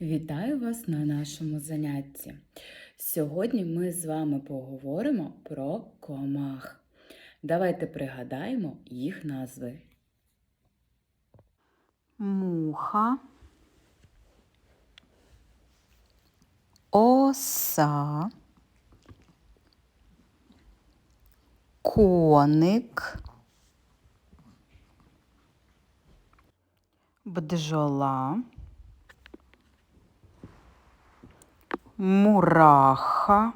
Вітаю вас на нашому занятті. Сьогодні ми з вами поговоримо про комах. Давайте пригадаємо їх назви. муха, оса, коник, бджола, мураха,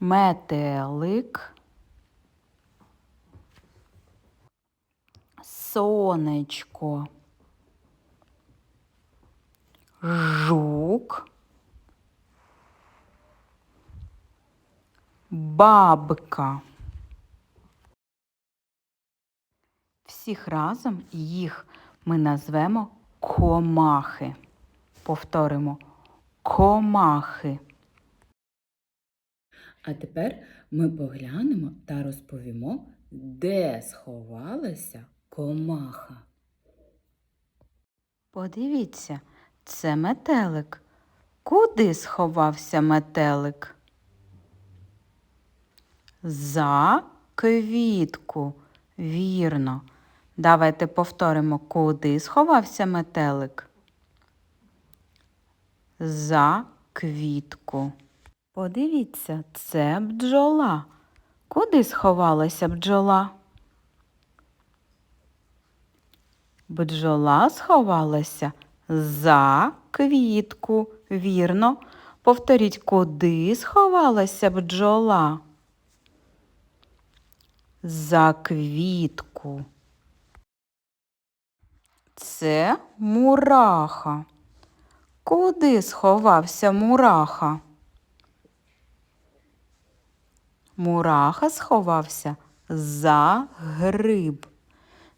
метелик. сонечко, жук, бабка. Всіх разом їх ми назвемо комахи. Повторимо комахи. А тепер ми поглянемо та розповімо, де сховалася комаха. Подивіться, це метелик. Куди сховався метелик? За квітку. Вірно. Давайте повторимо, куди сховався метелик? За квітку. Подивіться, це бджола. Куди сховалася бджола? Бджола сховалася за квітку. Вірно. Повторіть, куди сховалася бджола? За квітку. Це мураха. Куди сховався мураха? Мураха сховався за гриб.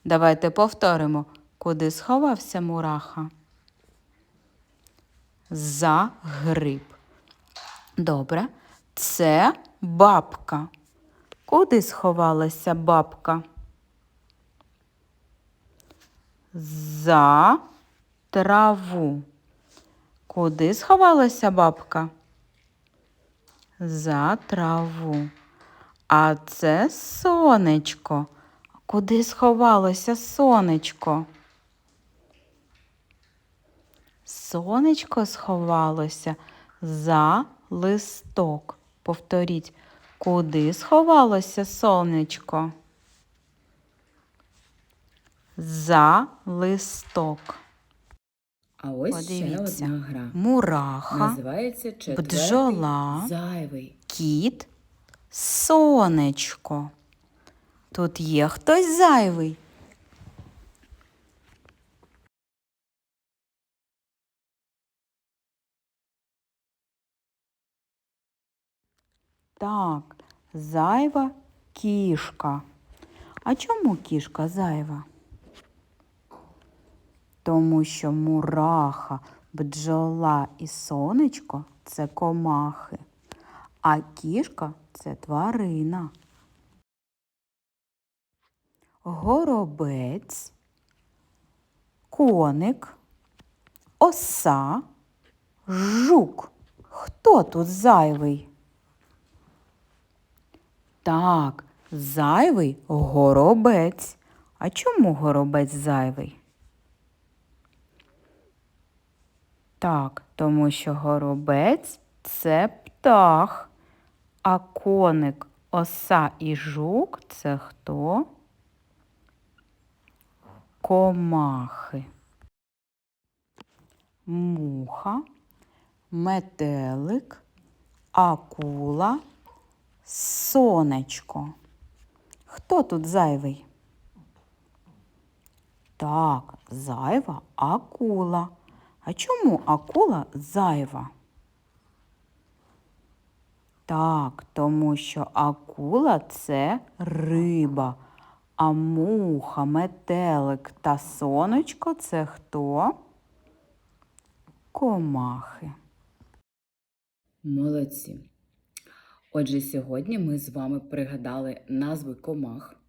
Давайте повторимо, куди сховався мураха. За гриб. Добре. Це бабка. Куди сховалася бабка? За траву. Куди сховалася бабка? За траву. А це сонечко. Куди сховалося сонечко? Сонечко сховалося за листок. Повторіть, куди сховалося сонечко? За листок. А ось ще одна гра. Мураха, Називається четвертий бджола. зайвий. кіт, сонечко. Тут є хтось зайвий. Так, зайва кішка. А чому кішка зайва? Тому що мураха, бджола і сонечко це комахи, а кішка це тварина. Горобець, коник, оса, жук. Хто тут зайвий? Так, зайвий горобець. А чому горобець зайвий? Так, тому що горобець це птах, а коник, оса і жук це хто? Комахи. Муха, метелик, акула, сонечко. Хто тут зайвий? Так, зайва акула. А чому акула зайва? Так, тому що акула це риба, а муха, метелик та сонечко це хто? Комахи. Молодці. Отже, сьогодні ми з вами пригадали назви комах.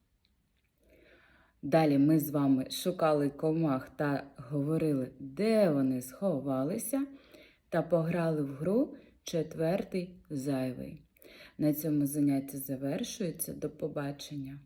Далі ми з вами шукали комах та говорили, де вони сховалися, та пограли в гру четвертий зайвий. На цьому заняття завершується. До побачення!